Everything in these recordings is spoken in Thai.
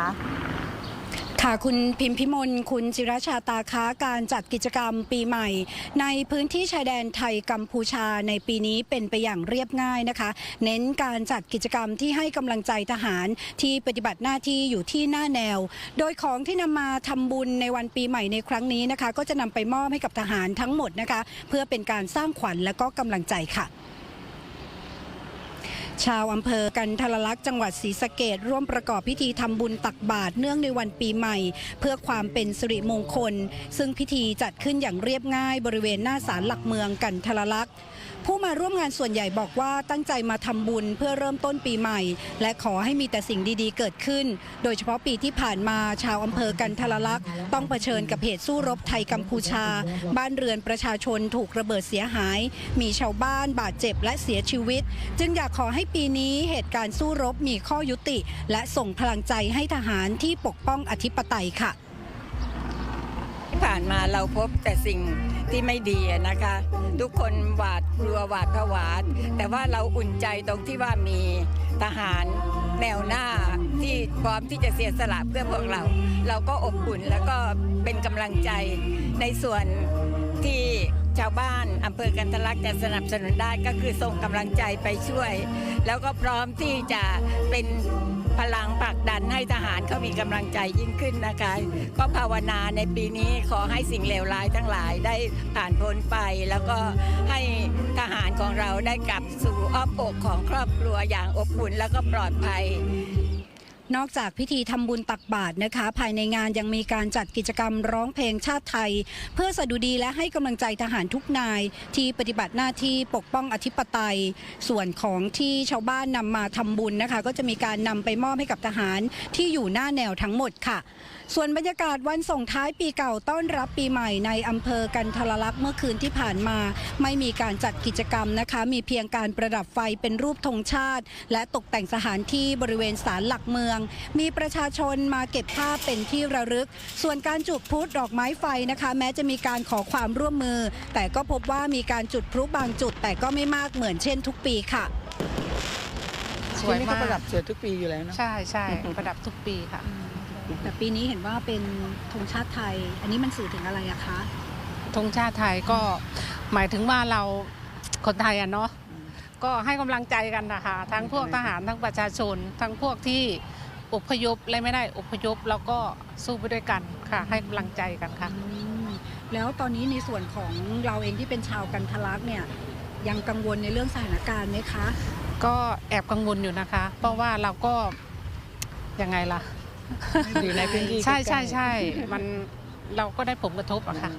คะค่ะคุณพิมพิมลคุณจิรชาตาค้าการจัดกิจกรรมปีใหม่ ในพื้นที่ชายแดนไทยกัมพูชาในปีนี้เป็นไปอย่างเรียบง่ายนะคะ เน้นการจัดกิจกรรมที่ให้กำลังใจทหารที่ปฏิบัติหน้าที่อยู่ที่หน้าแนว โดยของที่นำมาทำบุญในวันปีใหม่ในครั้งนี้นะคะ ก็จะนำไปมอบให้กับทหารทั้งหมดนะคะ เพื่อเป็นการสร้างขวัญและก็กำลังใจค่ะ ชาวอำเภอกันทรลักษณ์จังหวัดศรีสะเกดร่วมประกอบพิธีทำบุญตักบาตรเนื่องในวันปีใหม่ เพื่อความเป็นสิริมงคล ซึ่งพิธีจัดขึ้นอย่างเรียบง่ายบริเวณหน้าศาลหลักเมืองกันทรลักษณ์ผู้มาร่วมงานส่วนใหญ่บอกว่าตั้งใจมาทำบุญเพื่อเริ่มต้นปีใหม่ และขอให้มีแต่สิ่งดีๆ เกิดขึ้น โดยเฉพาะปีที่ผ่านมาชาวอำเภอกันทรลักษณ์ต้องเผชิญกับเหตุสู้รบไทยกัมพูชา บ้านเรือนประชาชนถูกระเบิดเสียหาย มีชาวบ้านบาดเจ็บและเสียชีวิต จึงอยากขอให้ปีนี้เหตุการณ์สู้รบมีข้อยุติ และส่งพลังใจให้ทหารที่ปกป้องอธิปไตยค่ะ ที่ผ่านมาเราพบแต่สิ่งที่ไม่ดีนะคะ ทุกคนหวาดกลัวหวาดผวาแต่ว่าเราอุ่นใจตรงที่ว่ามีทหารแนวหน้าที่พร้อมที่จะเสียสละเพื่อพวกเรา เราก็อบอุ่นแล้วก็เป็นกำลังใจในส่วนที่ ชาวบ้านอำเภอกันทลักจะสนับสนุนได้ก็คือส่งกำลังใจไปช่วย แล้วก็พร้อมที่จะเป็นพลังผลักดันให้ทหารเขามีกำลังใจยิ่งขึ้นนะคะ ก็ภาวนาในปีนี้ขอให้สิ่งเลวร้ายทั้งหลายได้ผ่านพ้นไป แล้วก็ให้ทหารของเราได้กลับสู่อ้อมอกของครอบครัวอย่างอบอุ่นแล้วก็ปลอดภัย นอกจากพิธีทำบุญตักบาตรนะคะ ภายในงานยังมีการจัดกิจกรรมร้องเพลงชาติไทย เพื่อสดุดีและให้กำลังใจทหารทุกนาย ที่ปฏิบัติหน้าที่ปกป้องอธิปไตย ส่วนของที่ชาวบ้านนำมาทำบุญนะคะ ก็จะมีการนำไปมอบให้กับทหารที่อยู่หน้าแนวทั้งหมดค่ะ ส่วนบรรยากาศวันส่งท้ายปีเก่าต้อนรับปีใหม่ในอำเภอกันทรลักษณ์เมื่อคืนที่ผ่านมา ไม่มีการจัดกิจกรรมนะคะ มีเพียงการประดับไฟเป็นรูปธงชาติ และตกแต่งสถานที่บริเวณศาลหลักเมืองมีประชาชนมาเก็บภาพเป็นที่ระลึก ส่วนการจุดพลุดอกไม้ไฟนะคะ แม้จะมีการขอความร่วมมือ แต่ก็พบว่ามีการจุดพลุบางจุด แต่ก็ไม่มากเหมือนเช่นทุกปีค่ะสวยที่นี่มาก็กประดับสวยทุกปีอยู่แล้วเนอะใช่ใช่ประดับทุกปีค่ะ แต่ปีนี้เห็นว่าเป็นธงชาติไทย อันนี้มันสื่อถึงอะไรอะคะธงชาติไทยก็หมายถึงว่าเราคนไทยอะเนาะก็ให้กำลังใจกันนะคะ ทั้งพวกทหารทั้งประชาชน ทั้งพวกที่ อพยพและไม่ได้อพยพแล้วก็สู้ไปด้วยกันค่ะ ให้กำลังใจกันค่ะ อืมแล้วตอนนี้ในส่วนของเราเองที่เป็นชาวกันทะลักเนี่ยยังกังวลในเรื่องสถานการณ์ไหมคะ ก็แอบกังวลอยู่นะคะ เพราะว่าเราก็ยังไงล่ะ อยู่ในพื้นที่ใช่ใกล้ใช่ๆใช่มันเราก็ได้ผลกระทบอะค่ะ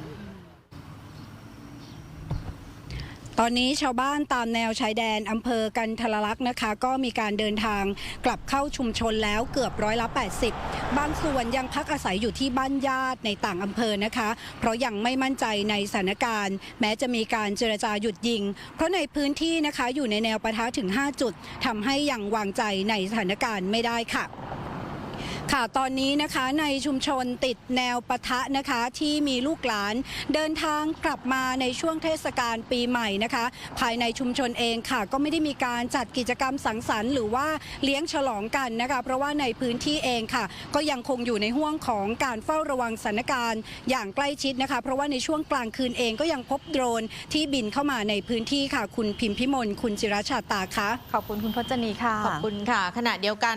ตอนนี้ชาวบ้านตามแนวชายแดนอำเภอกันทรลักษณ์นะคะ ก็มีการเดินทางกลับเข้าชุมชนแล้วเกือบร้อยละ 80 บางส่วนยังพักอาศัยอยู่ที่บ้านญาติในต่างอำเภอนะคะ เพราะยังไม่มั่นใจในสถานการณ์ แม้จะมีการเจรจาหยุดยิง เพราะในพื้นที่นะคะอยู่ในแนวปะทะถึง 5 จุดทำให้ยังวางใจในสถานการณ์ไม่ได้ค่ะ ค่ะตอนนี้นะคะในชุมชนติดแนวปะทะนะคะที่มีลูกหลานเดินทางกลับมาในช่วงเทศกาลปีใหม่นะคะ ภายในชุมชนเองค่ะ ก็ไม่ได้มีการจัดกิจกรรมสังสรรค์หรือว่าเลี้ยงฉลองกันนะคะ เพราะว่าในพื้นที่เองค่ะ ก็ยังคงอยู่ในห่วงของการเฝ้าระวังสถานการณ์อย่างใกล้ชิดนะคะ เพราะว่าในช่วงกลางคืนเองก็ยังพบโดรนที่บินเข้ามาในพื้นที่ค่ะ คุณพิมพิมลคุณจิรชาตาคะขอบคุณคุณพจนีค่ะขอบคุณค่ะขณะเดียวกัน